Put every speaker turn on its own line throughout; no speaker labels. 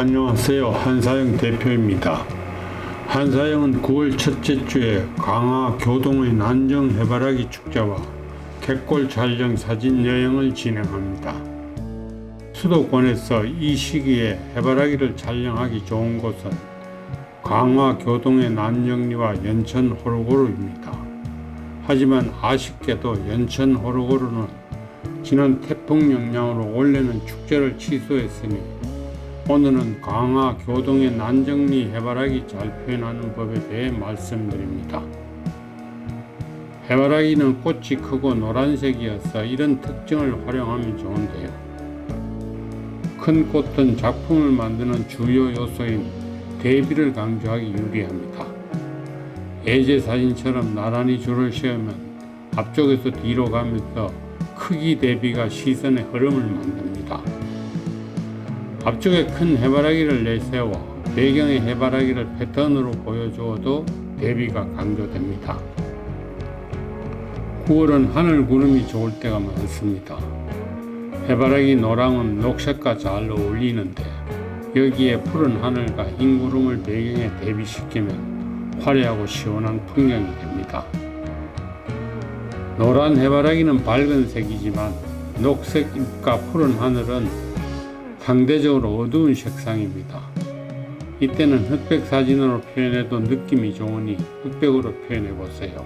안녕하세요. 한사영 대표입니다. 한사영은 9월 첫째 주에 강화 교동의 난정 해바라기 축제와 갯골 촬영 사진 여행을 진행합니다. 수도권에서 이 시기에 해바라기를 촬영하기 좋은 곳은 강화 교동의 난정리와 연천 호로고루입니다. 하지만 아쉽게도 연천 호로고루는 지난 태풍 영향으로 원래는 축제를 취소했으니 오늘은 강화 교동의 난정리 해바라기 잘 표현하는 법에 대해 말씀드립니다. 해바라기는 꽃이 크고 노란색이어서 이런 특징을 활용하면 좋은데요. 큰 꽃은 작품을 만드는 주요 요소인 대비를 강조하기 유리합니다. 예제 사진처럼 나란히 줄을 세우면 앞쪽에서 뒤로 가면서 크기 대비가 시선의 흐름을 만듭니다. 앞쪽에 큰 해바라기를 내세워 배경의 해바라기를 패턴으로 보여주어도 대비가 강조됩니다. 9월은 하늘 구름이 좋을 때가 많습니다. 해바라기 노랑은 녹색과 잘 어울리는데 여기에 푸른 하늘과 흰 구름을 배경에 대비시키면 화려하고 시원한 풍경이 됩니다. 노란 해바라기는 밝은 색이지만 녹색 잎과 푸른 하늘은 상대적으로 어두운 색상입니다. 이때는 흑백 사진으로 표현해도 느낌이 좋으니 흑백으로 표현해 보세요.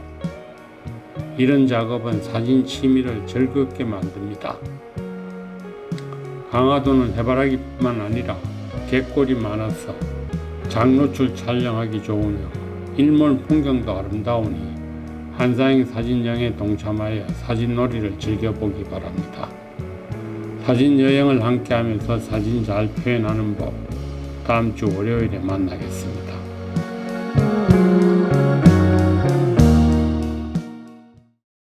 이런 작업은 사진 취미를 즐겁게 만듭니다. 강화도는 해바라기뿐만 아니라 갯골이 많아서 장노출 촬영하기 좋으며 일몰 풍경도 아름다우니 한사행 사진여행에 동참하여 사진놀이를 즐겨보기 바랍니다. 사진 여행을 함께 하면서 사진 잘 표현하는 법 다음 주 월요일에 만나겠습니다.